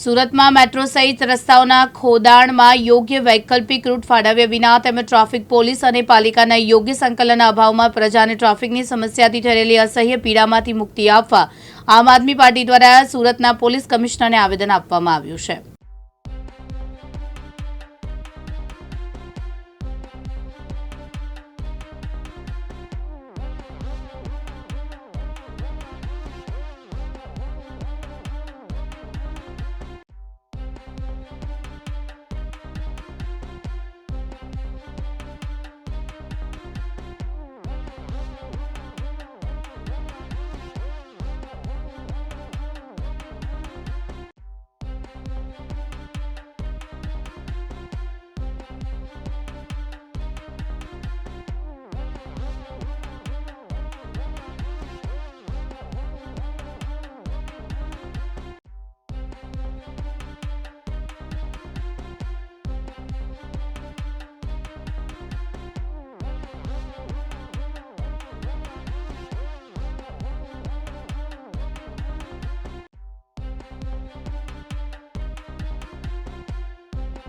સુરતમાં મેટ્રો સહિત રસ્તાઓના ખોદાણમાં યોગ્ય વૈકલ્પિક રૂટ ફાળવ્યા વિના તેમજ ટ્રાફિક પોલીસ અને પાલિકાના યોગ્ય સંકલનના અભાવમાં પ્રજાને ટ્રાફિકની સમસ્યાથી થયેલી અસહ્ય પીડામાંથી મુક્તિ આપવા આમ આદમી પાર્ટી દ્વારા સુરતના પોલીસ કમિશનરને આવેદન આપવામાં આવ્યું છે.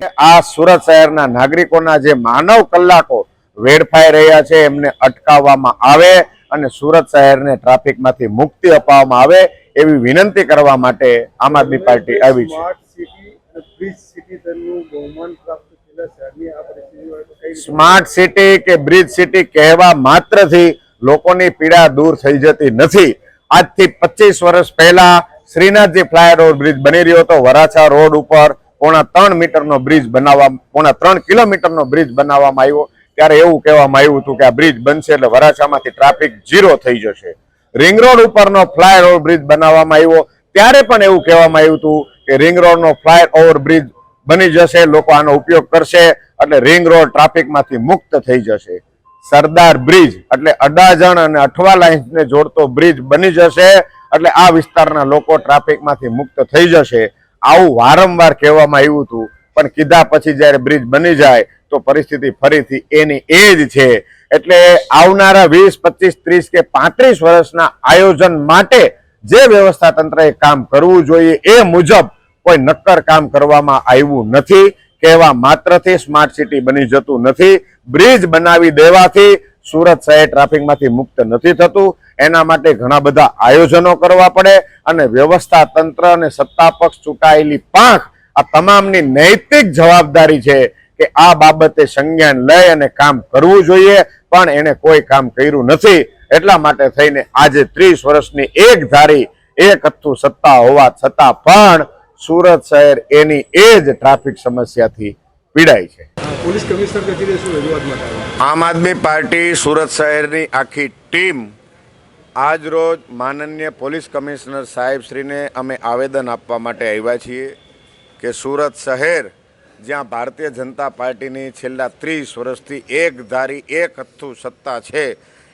આ સુરત શહેરના નાગરિકોના જે માનવ કલાકો વેડફાઈ રહ્યા છે એમને અટકાવવામાં આવે અને સુરત શહેરને ટ્રાફિકમાંથી મુક્તિ અપાવવામાં આવે એવી વિનંતી કરવા માટે આમ આદમી પાર્ટી આવી છે. સ્માર્ટ સિટી કે બ્રિજ સિટી કહેવા માત્રથી લોકોની પીડા દૂર થઈ જતી નથી. આજથી પચીસ વર્ષ પહેલા શ્રીનાથજી ફ્લાયઓવર બ્રિજ બની રહ્યો હતો. વરાછા રોડ ઉપર પોણા ત્રણ મીટરનો બ્રિજ બનાવવા પોણા ત્રણ કિલોમીટરનો બ્રિજ બનાવવામાં આવ્યો. ત્યારે એવું કહેવામાં આવ્યું હતું કે આ બ્રિજ બનશે એટલે વરાછામાંથી ટ્રાફિક ઝીરો થઈ જશે. રિંગ રોડ ઉપરનો ફ્લાયઓવર બ્રિજ બનાવવામાં આવ્યો. ત્યારે પણ એવું કહેવામાં આવ્યું હતું કે રિંગ રોડનો ફ્લાયઓવર બ્રિજ બની જશે, લોકો આનો ઉપયોગ કરશે એટલે રિંગ રોડ ટ્રાફિકમાંથી મુક્ત થઈ જશે. સરદાર બ્રિજ એટલે અડાજણ અને અઠવા લાઇન્સને જોડતો બ્રિજ બની જશે એટલે આ વિસ્તારના લોકો ટ્રાફિકમાંથી મુક્ત થઈ જશે. આવું વારંવાર કહેવામાં આવ્યું હતું, પણ કીધા પછી જ્યારે બ્રિજ બની જાય, તો પરિસ્થિતિ ફરીથી એની એ જ છે. એટલે આવનારા વીસ, પચીસ, ત્રીસ કે પાંત્રીસ વર્ષના આયોજન માટે જે વ્યવસ્થા તંત્રએ કામ કરવું જોઈએ એ મુજબ કોઈ નક્કર કામ કરવામાં આવ્યું નથી. કહેવા માત્રથી સ્માર્ટ સિટી બની જતું નથી. બ્રિજ બનાવી દેવાથી સુરત શહેર ટ્રાફિકમાંથી મુક્ત નથી થતું. એના માટે ઘણા બધા આયોજનો કરવા પડે અને વ્યવસ્થા તંત્ર અને સત્તા પક્ષ ચૂંટાયેલી પાંખ આ તમામની નૈતિક જવાબદારી છે કે આ બાબતે સંજ્ઞાન લઈ અને કામ કરવું જોઈએ પણ એને કોઈ કામ કર્યું નથી. એટલા માટે થઈને આજે ત્રીસ વર્ષની એક ધારી એક હથ્થું સત્તા હોવા છતાં પણ સુરત શહેર એની એ જ ટ્રાફિક સમસ્યાથી પીડાય છે. પોલીસ કમિશનર આમ આદમી પાર્ટી સુરત શહેરની આખી ટીમ આજ રોજ માનનીય પોલીસ કમિશનર સાહેબશ્રીને અમે આવેદન આપવા માટે આવ્યા છીએ કે સુરત શહેર, જ્યાં ભારતીય જનતા પાર્ટીની છેલ્લા ત્રીસ વર્ષથી એક ધારી એક હથ્થું સત્તા છે,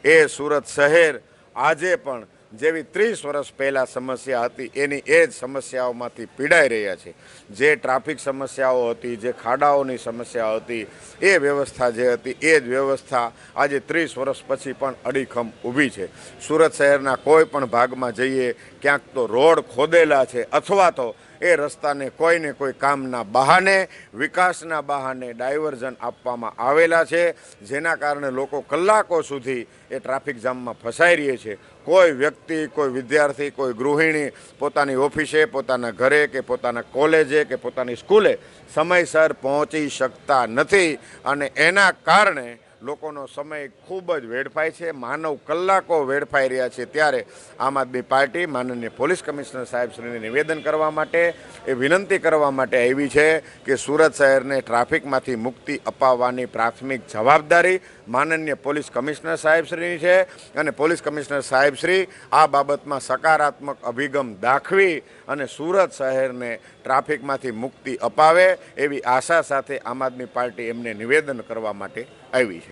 એ સુરત શહેર આજે પણ જેવી ત્રીસ વર્ષ પહેલાં સમસ્યા હતી, એની એ જ સમસ્યાઓમાંથી પીડાઈ રહ્યા છે. જે ટ્રાફિક સમસ્યાઓ હતી, જે ખાડાઓની સમસ્યા હતી, એ વ્યવસ્થા જે હતી, એ જ વ્યવસ્થા આજે ત્રીસ વર્ષ પછી પણ અડીખમ ઊભી છે. સુરત શહેરના કોઈ પણ ભાગમાં જઈએ, ક્યાંક તો રોડ ખોદેલા છે, અથવા તો એ રસ્તાને કોઈને કોઈ કામના બહાને, વિકાસના બહાને ડાયવર્ઝન આપવામાં આવેલા છે, જેના કારણે લોકો કલાકો સુધી એ ટ્રાફિક જામમાં ફસાઈ રહે છે. કોઈ વ્યક્તિ, કોઈ વિદ્યાર્થી, કોઈ ગૃહિણી પોતાની ઓફિસે, પોતાના ઘરે કે પોતાના કોલેજે કે પોતાની સ્કૂલે સમયસર પહોંચી શકતા નથી અને એના કારણે લોકોનો સમય ખૂબ જ વેડફાય છે. માનવ કલાકો વેડફાઈ રહ્યા છે ત્યારે આમ આદમી પાર્ટી માનનીય પોલીસ કમિશનર સાહેબશ્રીને નિવેદન કરવા માટે એ વિનંતી કરવા માટે આવી છે કે સુરત શહેરને ટ્રાફિકમાંથી મુક્તિ અપાવવાની પ્રાથમિક જવાબદારી માનનીય પોલીસ કમિશનર સાહેબશ્રીની છે અને પોલીસ કમિશનર સાહેબશ્રી આ બાબતમાં સકારાત્મક અભિગમ દાખવી અને સુરત શહેરને ટ્રાફિકમાંથી મુક્તિ અપાવે એવી આશા સાથે આમ આદમી પાર્ટી એમને નિવેદન કરવા માટે આવી છે.